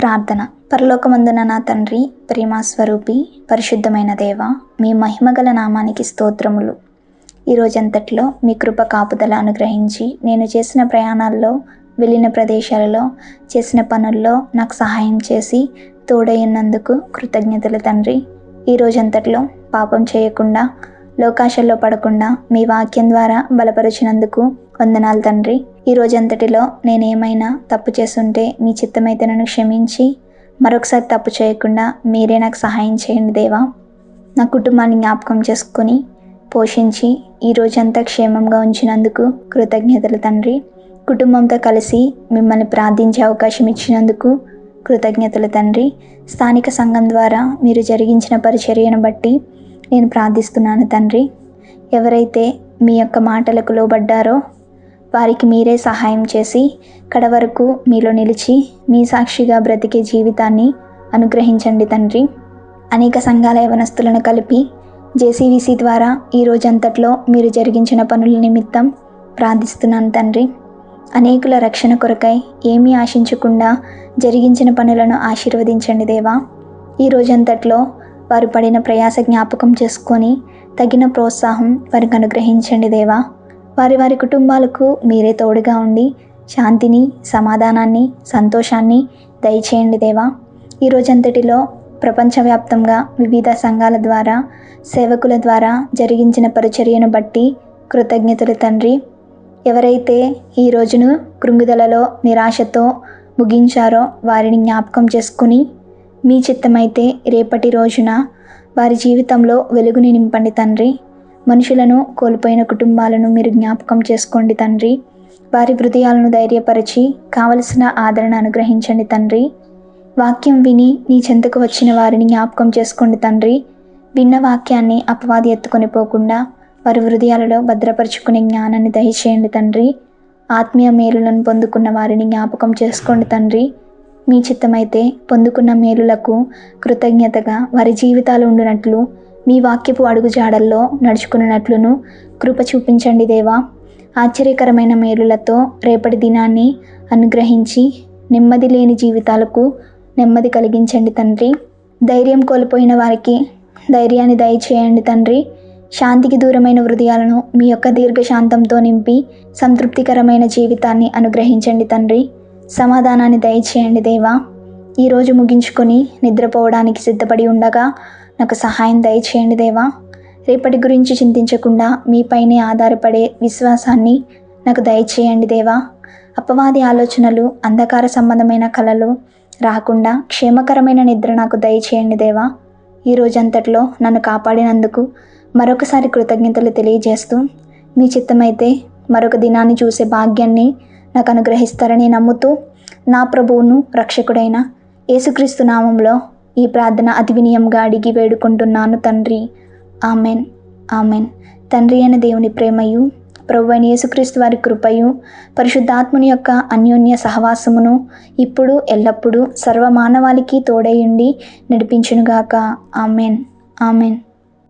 ప్రార్థన. పరలోకమందున నా తండ్రి ప్రేమ స్వరూపి పరిశుద్ధమైన దేవ మీ మహిమగల నామానికి స్తోత్రములు. ఈ రోజంతట్లో మీ కృప కాపుదల అనుగ్రహించి నేను చేసిన ప్రయాణాల్లో వెళ్ళిన ప్రదేశాలలో చేసిన పనుల్లో నాకు సహాయం చేసి తోడైనందుకు కృతజ్ఞతలు తండ్రి. ఈ రోజంతట్లో పాపం చేయకుండా లోకాశల్లో పడకుండా మీ వాక్యం ద్వారా బలపరిచినందుకు వందనాలు తండ్రి. ఈ రోజంతటిలో నేనేమైనా తప్పు చేస్తుంటే మీ చిత్తమైతే నన్ను క్షమించి మరొకసారి తప్పు చేయకుండా మీరే నాకు సహాయం చేయండి దేవా. నా కుటుంబాన్ని జ్ఞాపకం చేసుకొని పోషించి ఈ రోజంతా క్షేమంగా ఉంచినందుకు కృతజ్ఞతలు తండ్రి. కుటుంబంతో కలిసి మిమ్మల్ని ప్రార్థించే అవకాశం ఇచ్చినందుకు కృతజ్ఞతలు తండ్రి. స్థానిక సంఘం ద్వారా మీరు జరిగించిన పరిచర్యను బట్టి నేను ప్రార్థిస్తున్నాను తండ్రి. ఎవరైతే మీ యొక్క మాటలకు లోబడ్డారో వారికి మీరే సహాయం చేసి కడ వరకు మీలో నిలిచి మీ సాక్షిగా బ్రతికే జీవితాన్ని అనుగ్రహించండి తండ్రి. అనేక సంఘాల యవనస్తులను కలిపి జేసీవీసీ ద్వారా ఈ రోజంతట్లో మీరు జరిగించిన పనుల నిమిత్తం ప్రార్థిస్తున్నాను తండ్రి. అనేకుల రక్షణ కొరకై ఏమీ ఆశించకుండా జరిగించిన పనులను ఆశీర్వదించండి దేవా. ఈ రోజంతట్లో వారు పడిన ప్రయాస జ్ఞాపకం చేసుకొని తగిన ప్రోత్సాహం వారికి అనుగ్రహించండి దేవా. వారి వారి కుటుంబాలకు మీరే తోడుగా ఉండి శాంతిని సమాధానాన్ని సంతోషాన్ని దయచేయండి దేవా. ఈ రోజంతటిలో ప్రపంచవ్యాప్తంగా వివిధ సంఘాల ద్వారా సేవకుల ద్వారా జరిగించిన పరిచర్యను బట్టి కృతజ్ఞతలు తండ్రి. ఎవరైతే ఈ రోజును కృంగుదలలో నిరాశతో ముగించారో వారిని జ్ఞాపకం చేసుకుని మీ చిత్తమైతే రేపటి రోజున వారి జీవితంలో వెలుగుని నింపండి తండ్రి. మనుషులను కోల్పోయిన కుటుంబాలను మీరు జ్ఞాపకం చేసుకోండి తండ్రి. వారి హృదయాలను ధైర్యపరిచి కావలసిన ఆదరణ అనుగ్రహించండి తండ్రి. వాక్యం విని నీ చెంతకు వచ్చిన వారిని జ్ఞాపకం చేసుకోండి తండ్రి. విన్న వాక్యాన్ని అపవాది ఎత్తుకొని పోకుండా వారి హృదయాలలో భద్రపరుచుకునే జ్ఞానాన్ని దయచేయండి తండ్రి. ఆత్మీయ మేలులను పొందుకున్న వారిని జ్ఞాపకం చేసుకోండి తండ్రి. మీ చిత్తమైతే పొందుకున్న మేలులకు కృతజ్ఞతగా వారి జీవితాలు ఉండినట్లు మీ వాక్యపు అడుగుజాడల్లో నడుచుకున్నట్లును కృప చూపించండి దేవా. ఆశ్చర్యకరమైన మేలులతో రేపటి దినాన్ని అనుగ్రహించి నెమ్మది లేని జీవితాలకు నెమ్మది కలిగించండి తండ్రి. ధైర్యం కోల్పోయిన వారికి ధైర్యాన్ని దయచేయండి తండ్రి. శాంతికి దూరమైన హృదయాలను మీ యొక్క దీర్ఘశాంతంతో నింపి సంతృప్తికరమైన జీవితాన్ని అనుగ్రహించండి తండ్రి. సమాధానాన్ని దయచేయండి దేవా. ఈరోజు ముగించుకొని నిద్రపోవడానికి సిద్ధపడి ఉండగా నాకు సహాయం దయచేయండి దేవా. రేపటి గురించి చింతించకుండా మీపైనే ఆధారపడే విశ్వాసాన్ని నాకు దయచేయండి దేవా. అపవాది ఆలోచనలు అంధకార సంబంధమైన కళలు రాకుండా క్షేమకరమైన నిద్ర నాకు దయచేయండి దేవా. ఈ రోజంతట్లో నన్ను కాపాడినందుకు మరొకసారి కృతజ్ఞతలు తెలియజేస్తూ మీ చిత్తమైతే మరొక దినాన్ని చూసే భాగ్యాన్ని నాకు అనుగ్రహిస్తారని నమ్ముతూ నా ప్రభువును రక్షకుడైన యేసుక్రీస్తు నామంలో ఈ ప్రార్థన అతి వినయంగా అడిగి వేడుకుంటున్నాను తండ్రి. ఆమెన్. ఆమెన్. తండ్రి అయిన దేవుని ప్రేమయు ప్రభు అయిన యేసుక్రీస్తు వారి కృపయు పరిశుద్ధాత్ముని యొక్క అన్యోన్య సహవాసమును ఇప్పుడు ఎల్లప్పుడూ సర్వమానవాళికి తోడయుండి నడిపించునుగాక. ఆమెన్. ఆమెన్.